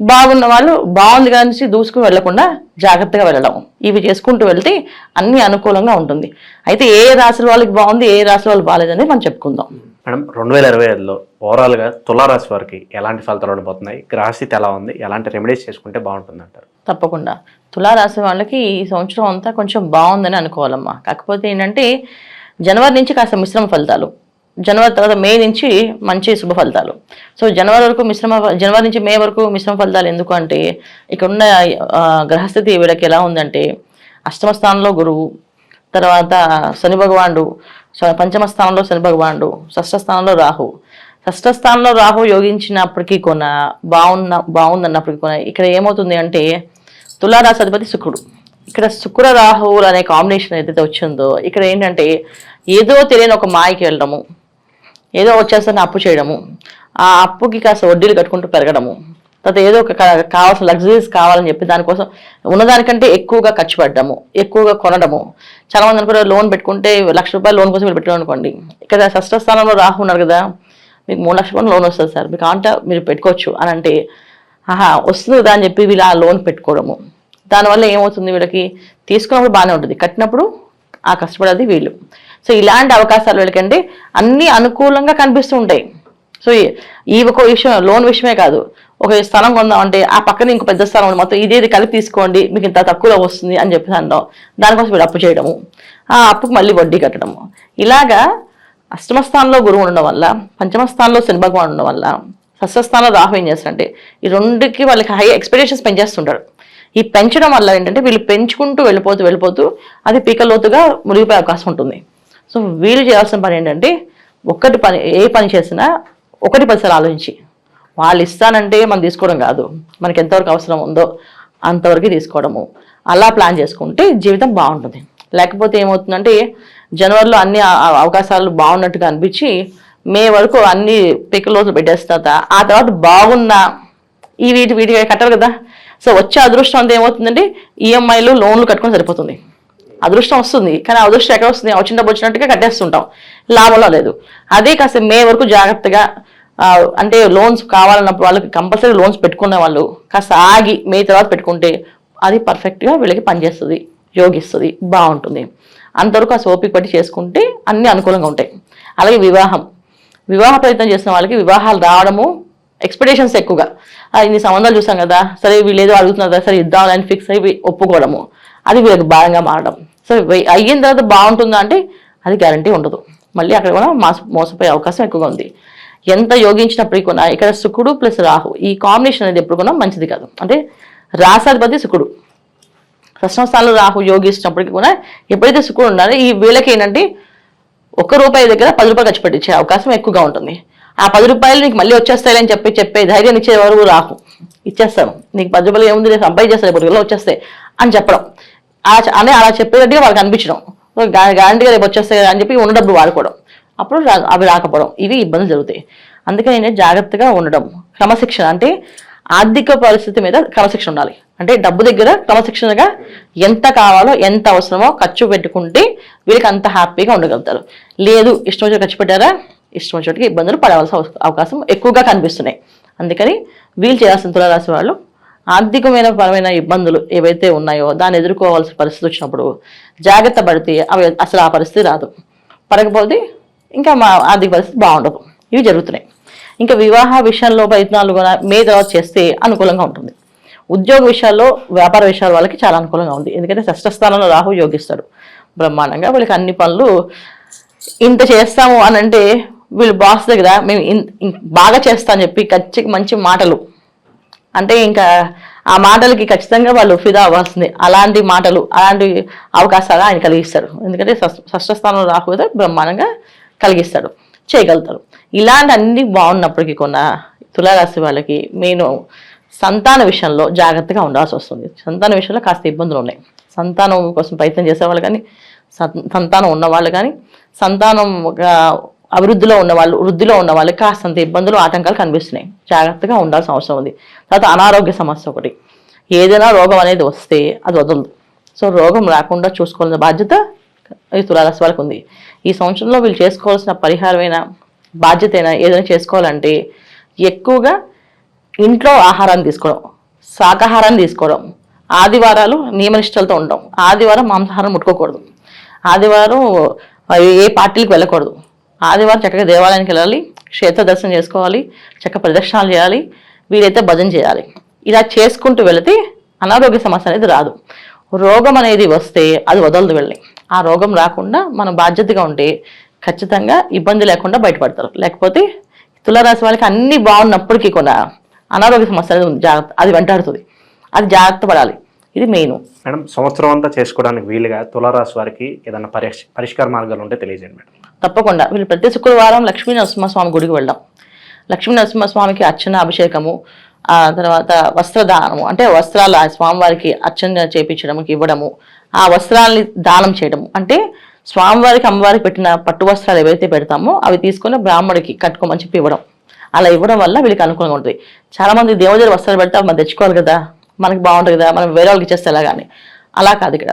బాగున్న వాళ్ళు బాగుంది కానీ దూసుకుని వెళ్ళకుండా జాగ్రత్తగా వెళ్ళడం. ఇవి చేసుకుంటూ వెళ్తే అన్ని అనుకూలంగా ఉంటుంది. అయితే ఏ రాశుల వాళ్ళకి బాగుంది ఏ రాశుల వాళ్ళు బాగాలేదని మనం చెప్పుకుందాం. మేడం రెండు వేల ఇరవై ఐదులో ఓవరాల్గా తులారాశి వారికి ఎలాంటి ఫలితాలు ఉండబోతున్నాయి గ్రహస్థితి ఎలా ఉంది ఎలాంటి రెమెడీస్ చేసుకుంటే బాగుంటుంది అంటారు? తప్పకుండా. తులారాశి వాళ్ళకి ఈ సంవత్సరం అంతా కొంచెం బాగుందని అనుకోవాలమ్మా. కాకపోతే ఏంటంటే జనవరి నుంచి కాస్త మిశ్రమ ఫలితాలు. జనవరి తర్వాత మే నుంచి మంచి శుభ ఫలితాలు. సో జనవరి వరకు మిశ్రమ జనవరి నుంచి మే వరకు మిశ్రమ ఫలితాలు ఎందుకు అంటే ఇక్కడ ఉన్న గ్రహస్థితి వీళ్ళకి ఎలా ఉందంటే అష్టమ స్థానంలో గురువు తర్వాత శని భగవానుడు పంచమ స్థానంలో శని భగవానుడు షష్ఠ స్థానంలో రాహు. షష్ఠ స్థానంలో రాహు యోగించినప్పటికీ కొన బాగున్న బాగుందన్నప్పటికీ కొన ఇక్కడ ఏమవుతుంది అంటే తులారాశి అధిపతి శుక్రుడు. ఇక్కడ శుక్ర రాహువులు అనే కాంబినేషన్ ఏదైతే వచ్చిందో ఇక్కడ ఏంటంటే ఏదో తెలియని ఒక మాయకి వెళ్ళడము. ఏదో వచ్చేసరికి అప్పు చేయడము. ఆ అప్పుకి కాస్త వడ్డీలు కట్టుకుంటూ పెరగడము. తర్వాత ఏదో ఒక కావాల్సిన లగ్జరీస్ కావాలని చెప్పి దానికోసం ఉన్నదానికంటే ఎక్కువగా ఖర్చు పెట్టడము ఎక్కువగా కొనడము. చాలా మంది అనుకుంటే లోన్ పెట్టుకుంటే లక్ష రూపాయలు లోన్ కోసం మీరు పెట్టడం అనుకోండి. ఇక్కడ షష్ట స్థానంలో రాహు ఉన్నారు కదా మీకు మూడు లక్షల రూపాయలు లోన్ వస్తుంది సార్. మీకు అంట మీరు పెట్టుకోవచ్చు అని అంటే ఆహా వస్తుంది కదా అని చెప్పి వీళ్ళు ఆ లోన్ పెట్టుకోవడము. దానివల్ల ఏమవుతుంది వీళ్ళకి? తీసుకున్నప్పుడు బాగానే ఉంటుంది. కట్టినప్పుడు ఆ కష్టపడేది వీళ్ళు. సో ఇలాంటి అవకాశాలు వెళ్ళకండి అన్నీ అనుకూలంగా కనిపిస్తూ ఉంటాయి. సో ఈ- ఒక విషయం లోన్ విషయమే కాదు. ఒక స్థలం కొందామంటే ఆ పక్కన ఇంకో పెద్ద స్థలం ఉంది. మొత్తం ఇదేది కలిపి తీసుకోండి మీకు ఇంత తక్కువలో వస్తుంది అని చెప్పి అనడం దానికోసం వీడు అప్పు చేయడము. ఆ అప్పుకు మళ్ళీ వడ్డీ కట్టడము. ఇలాగా అష్టమ స్థానంలో గురువు ఉండడం వల్ల పంచమ స్థానంలో శని భగవాన్ ఉండడం వల్ల సస్యస్థానంలో స్థానంలో రాహు ఏం చేస్తారంటే ఈ రెండుకి వాళ్ళకి హై ఎక్స్పెక్టేషన్స్ పెంచేస్తుంటారు. ఈ పెంచడం వల్ల ఏంటంటే వీళ్ళు పెంచుకుంటూ వెళ్ళిపోతూ వెళ్ళిపోతూ అది పీకలోతుగా మునిగిపోయే అవకాశం ఉంటుంది. సో వీళ్ళు చేయాల్సిన పని ఏంటంటే ఒక్కటి పని ఏ పని చేసినా ఒకటి పదిసార్లు ఆలోచించి వాళ్ళు ఇస్తానంటే మనం తీసుకోవడం కాదు మనకి ఎంతవరకు అవసరం ఉందో అంతవరకు తీసుకోవడము. అలా ప్లాన్ చేసుకుంటే జీవితం బాగుంటుంది. లేకపోతే ఏమవుతుందంటే జనవరిలో అన్ని అవకాశాలు బాగున్నట్టుగా అనిపించి మే వరకు అన్ని పిక్కలోతులు పెట్టేస్తాత ఆ తర్వాత బాగున్నా ఈ వీటి వీటి కట్టరు కదా. సో వచ్చే అదృష్టం అంతా ఏమవుతుందంటే ఈఎంఐలు లోన్లు కట్టుకొని సరిపోతుంది. అదృష్టం వస్తుంది. కానీ అదృష్టం ఎక్కడ వస్తుంది? వచ్చిన డబ్బు వచ్చినట్టుగా కట్టేస్తుంటాం. లాభంలో లేదు. అదే కాస్త మే వరకు జాగ్రత్తగా అంటే లోన్స్ కావాలన్నప్పుడు వాళ్ళకి కంపల్సరీ లోన్స్ పెట్టుకునే వాళ్ళు కాస్త ఆగి మే తర్వాత పెట్టుకుంటే అది పర్ఫెక్ట్గా వీళ్ళకి పనిచేస్తుంది యోగిస్తుంది బాగుంటుంది. అంతవరకు ఆ ఓపిక పట్టి చేసుకుంటే అన్ని అనుకూలంగా ఉంటాయి. అలాగే వివాహం. వివాహ ప్రయత్నం చేసిన వాళ్ళకి వివాహాలు రావడము ఎక్స్పెక్టేషన్స్ ఎక్కువగా. ఇన్ని సంబంధాలు చూసాం కదా సరే వీళ్ళు ఏదో అడుగుతున్నారు కదా సరే అని ఫిక్స్ అయ్యి ఒప్పుకోవడము. అది వీళ్ళకి భారంగా మారడం. సో అయిన తర్వాత బాగుంటుందా అంటే అది గ్యారంటీ ఉండదు. మళ్ళీ అక్కడ కూడా మాస మోసపోయే అవకాశం ఎక్కువగా ఉంది. ఎంత యోగించినప్పటికీ కూడా ఇక్కడ శుకుడు ప్లస్ రాహు ఈ కాంబినేషన్ అనేది ఎప్పుడు కూడా మంచిది కాదు. అంటే రాసాధిపతి శుకుడు. ప్రశ్న స్థానంలో రాహు యోగించినప్పటికీ కూడా ఎప్పుడైతే శుకుడు ఉన్నారో ఈ వీళ్ళకి ఏంటంటే ఒక్క రూపాయి దగ్గర పది రూపాయలు ఖర్చు పెట్టించే అవకాశం ఎక్కువగా ఉంటుంది. ఆ పది రూపాయలు నీకు మళ్ళీ వచ్చేస్తాయి అని చెప్పి చెప్పే ధైర్యం ఇచ్చేవారు రాహు. ఇచ్చేస్తాను నీకు పది రూపాయలు ఏముంది నేను సంపాదించేస్తాను ఇప్పుడు వచ్చేస్తాయి అని చెప్పడం. అని అలా చెప్పేటట్టుగా వాళ్ళకి అనిపించడం. గ్యారంటీగా రేపు వచ్చేస్తాయి కదా అని చెప్పి ఉన్న డబ్బులు వాడుకోవడం. అప్పుడు రా- అవి రాకపోవడం. ఇవి ఇబ్బందులు జరుగుతాయి. అందుకని ఏంటంటే జాగ్రత్తగా ఉండడం. క్రమశిక్షణ అంటే ఆర్థిక పరిస్థితి మీద క్రమశిక్షణ ఉండాలి. అంటే డబ్బు దగ్గర క్రమశిక్షణగా ఎంత కావాలో ఎంత అవసరమో ఖర్చు పెట్టుకుంటే వీళ్ళకి అంత హ్యాపీగా ఉండగలుగుతారు. లేదు ఇష్టం వచ్చి ఖర్చు పెట్టారా? ఇష్టం వచ్చినట్టుగా ఇబ్బందులు పడవలసిన అవకాశం ఎక్కువగా కనిపిస్తున్నాయి. అందుకని వీళ్ళు చేయాల్సిన తులారాశి వాళ్ళు ఆర్థికమైన పరమైన ఇబ్బందులు ఏవైతే ఉన్నాయో దాన్ని ఎదుర్కోవాల్సిన పరిస్థితి వచ్చినప్పుడు జాగ్రత్త పడితే అవి అసలు ఆ పరిస్థితి రాదు. పడకపోతే ఇంకా మా ఆర్థిక పరిస్థితి బాగుండదు. ఇవి జరుగుతున్నాయి. ఇంకా వివాహ విషయంలో ప్రయత్నాలు కూడా మే తర్వాత చేస్తే అనుకూలంగా ఉంటుంది. ఉద్యోగ విషయాల్లో వ్యాపార విషయాల వాళ్ళకి చాలా అనుకూలంగా ఉంది. ఎందుకంటే షష్టస్థానంలో రాహు యోగిస్తాడు. బ్రహ్మాండంగా వీళ్ళకి అన్ని పనులు ఇంత చేస్తాము అని అంటే వీళ్ళు బాస్ దగ్గర మేము ఇన్- బాగా చేస్తా అని చెప్పి ఖచ్చితంగా మంచి మాటలు అంటే ఇంకా ఆ మాటలకి ఖచ్చితంగా వాళ్ళు ఫిదా అవ్వాల్సిందే. అలాంటి మాటలు అలాంటి అవకాశాలు ఆయన కలిగిస్తారు ఎందుకంటే షష్- షష్ఠ స్థానంలో రాకపోతే బ్రహ్మాండంగా కలిగిస్తాడు చేయగలుగుతారు ఇలాంటి అన్ని బాగున్నప్పటికీ కొన్న తులారాశి వాళ్ళకి నేను సంతాన విషయంలో జాగ్రత్తగా ఉండాల్సి వస్తుంది. సంతాన విషయంలో కాస్త ఇబ్బందులు ఉన్నాయి. సంతానం కోసం ప్రయత్నం చేసేవాళ్ళు కానీ సంతానం ఉన్నవాళ్ళు కానీ సంతానం అభివృద్ధిలో ఉన్న వాళ్ళు వృద్ధిలో ఉన్న వాళ్ళకి కాస్తంత ఇబ్బందులు ఆటంకాలు కనిపిస్తున్నాయి. జాగ్రత్తగా ఉండాల్సిన అవసరం ఉంది. తర్వాత అనారోగ్య సమస్య ఒకటి. ఏదైనా రోగం అనేది వస్తే అది వదలదు. సో రోగం రాకుండా చూసుకోవాల్సిన బాధ్యత ఈ తులారాశి వాళ్ళకు ఉంది. ఈ సంవత్సరంలో వీళ్ళు చేసుకోవాల్సిన పరిహారమైన బాధ్యత అయినా ఏదైనా చేసుకోవాలంటే ఎక్కువగా ఇంట్లో ఆహారాన్ని తీసుకోవడం శాకాహారాన్ని తీసుకోవడం ఆదివారాలు నియమనిష్టలతో ఉండడం ఆదివారం మాంసాహారం ముట్టుకోకూడదు. ఆదివారం ఏ పార్టీలకు వెళ్ళకూడదు. ఆదివారం చక్కగా దేవాలయానికి వెళ్ళాలి క్షేత్ర దర్శనం చేసుకోవాలి చక్కగా ప్రదక్షిణాలు చేయాలి వీలైతే భజన చేయాలి. ఇలా చేసుకుంటూ వెళితే అనారోగ్య సమస్య అనేది రాదు. రోగం అనేది వస్తే అది వదలదు వెళ్ళి. ఆ రోగం రాకుండా మనం బాధ్యతగా ఉంటే ఖచ్చితంగా ఇబ్బంది లేకుండా బయటపడతారు. లేకపోతే తులారాశి వాళ్ళకి అన్ని బాగున్నప్పటికీ కూడా అనారోగ్య సమస్య అనేది ఉంది. జాగ్రత్త అది వెంటాడుతుంది. అది జాగ్రత్త పడాలి. ఇది మెయిన్. మేడం సంవత్సరం అంతా చేసుకోవడానికి వీలుగా తులారాశి వారికి ఏదైనా పరిష్ పరిష్కార మార్గాలు ఉంటే తెలియజేయండి మేడం. తప్పకుండా. వీళ్ళు ప్రతి శుక్రవారం లక్ష్మీ నరసింహస్వామి గుడికి వెళ్దాం లక్ష్మీ నరసింహస్వామికి అర్చన అభిషేకము ఆ తర్వాత వస్త్రదానము. అంటే వస్త్రాలు ఆ స్వామివారికి అర్చన చేపించడము ఇవ్వడము ఆ వస్త్రాలని దానం చేయడము. అంటే స్వామివారికి అమ్మవారికి పెట్టిన పట్టు వస్త్రాలు ఏవైతే పెడతామో అవి తీసుకొని బ్రాహ్మడికి కట్టుకోమని చెప్పి ఇవ్వడం. అలా ఇవ్వడం వల్ల వీళ్ళకి అనుకూలంగా ఉంటుంది. చాలామంది దేవదారి వస్త్రాలు పెడితే మనం తెచ్చుకోవాలి కదా మనకి బాగుంటుంది కదా మనం వేరే వాళ్ళకి ఇచ్చేస్తే ఎలాగాని అలా కాదు ఇక్కడ.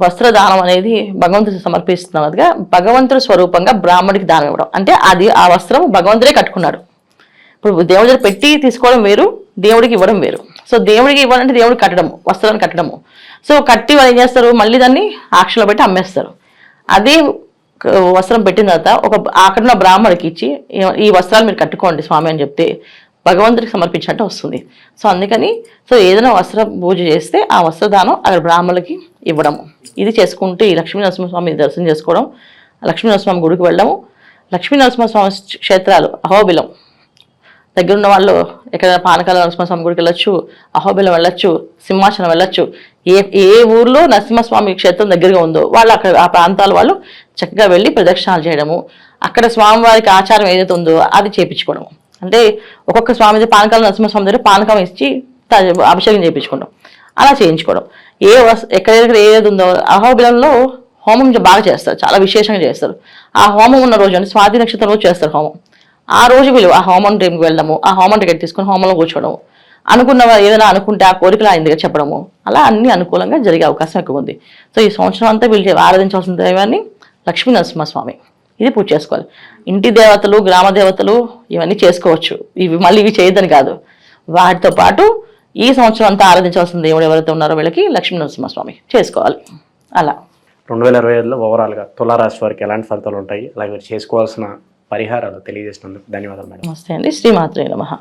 వస్త్రదానం అనేది భగవంతుడికి సమర్పిస్తున్నదిగా భగవంతుడి స్వరూపంగా బ్రాహ్మడికి దానం ఇవ్వడం. అంటే అది ఆ వస్త్రం భగవంతుడే కట్టుకున్నాడు. ఇప్పుడు దేవుడి దగ్గర పెట్టి తీసుకోవడం వేరు దేవుడికి ఇవ్వడం వేరు. సో దేవుడికి ఇవ్వాలంటే దేవుడికి కట్టడము వస్త్రాన్ని కట్టడము. సో కట్టి వాళ్ళు ఏం చేస్తారు? మళ్ళీ దాన్ని ఆక్షలో పెట్టి అమ్మేస్తారు. అదే వస్త్రం పెట్టిన తర్వాత ఒక అక్కడ ఉన్న బ్రాహ్మడికి ఇచ్చి "ఈ- ఈ వస్త్రాలు మీరు కట్టుకోండి స్వామి అని చెప్తే భగవంతుడికి సమర్పించినట్టు వస్తుంది. సో అందుకని సో ఏదైనా వస్త్ర పూజ చేస్తే ఆ వస్త్రదానం అక్కడ బ్రాహ్మణులకి ఇవ్వడము. ఇది చేసుకుంటే ఈ లక్ష్మీ నరసింహస్వామి దర్శనం చేసుకోవడం లక్ష్మీ నరసింహస్వామి గుడికి వెళ్ళడము. లక్ష్మీ నరసింహస్వామి క్షేత్రాలు అహోబిలం. దగ్గరున్న వాళ్ళు ఎక్కడైనా పానకాల నరసింహస్వామి గుడికి వెళ్ళొచ్చు అహోబిలం వెళ్ళొచ్చు సింహాచలం వెళ్ళొచ్చు. ఏ ఏ ఊర్లో నరసింహస్వామి క్షేత్రం దగ్గరగా ఉందో వాళ్ళు అక్కడ ఆ ప్రాంతాల వాళ్ళు చక్కగా వెళ్ళి ప్రదక్షిణాలు చేయడము. అక్కడ స్వామివారికి ఆచారం ఏదైతే ఉందో అది చేపించుకోవడం అంటే ఒక్కొక్క స్వామి పానకాల నరసింహస్వామి దగ్గర పానకం ఇచ్చి అభిషేకం చేయించుకోవడం అలా చేయించుకోవడం. ఏ ఎక్కడెక్కడ ఏది ఉందో అహోబిలంలో హోమం బాగా చేస్తారు. చాలా విశేషంగా చేస్తారు. ఆ హోమం ఉన్న రోజు అంటే స్వాతి నక్షత్రం రోజు చేస్తారు హోమం. ఆ రోజు వీళ్ళు ఆ హోమం టైంకి వెళ్ళడము ఆ హోమం టికెట్ తీసుకొని హోమంలో కూర్చోవడం అనుకున్న ఏదైనా అనుకుంటే ఆ కోరికలు ఆయన దగ్గర చెప్పడము. అలా అన్ని అనుకూలంగా జరిగే అవకాశం ఎక్కువ ఉంది. సో ఈ సంవత్సరం అంతా వీళ్ళు ఆరాధించాల్సిన దైవాన్ని లక్ష్మీ నరసింహస్వామి. ఇది పూజ చేసుకోవాలి. ఇంటి దేవతలు గ్రామ దేవతలు ఇవన్నీ చేసుకోవచ్చు. ఇవి మళ్ళీ ఇవి చేయొద్దని కాదు. వాటితో పాటు ఈ సంవత్సరం అంతా ఆరాధించాల్సిన దేవుడు ఎవరైతే ఉన్నారో వీళ్ళకి లక్ష్మీ నరసింహస్వామి చేసుకోవాలి. అలా. రెండు వేల ఇరవై ఐదులో ఓవరాల్గా తులారాశి వారికి ఎలాంటి ఫలితాలు ఉంటాయి? అలాగే చేసుకోవాల్సిన పరిహారాలు తెలియజేసినందుకు ధన్యవాదాలు మేడం. నమస్తే అండి. శ్రీమాత్రే నమః.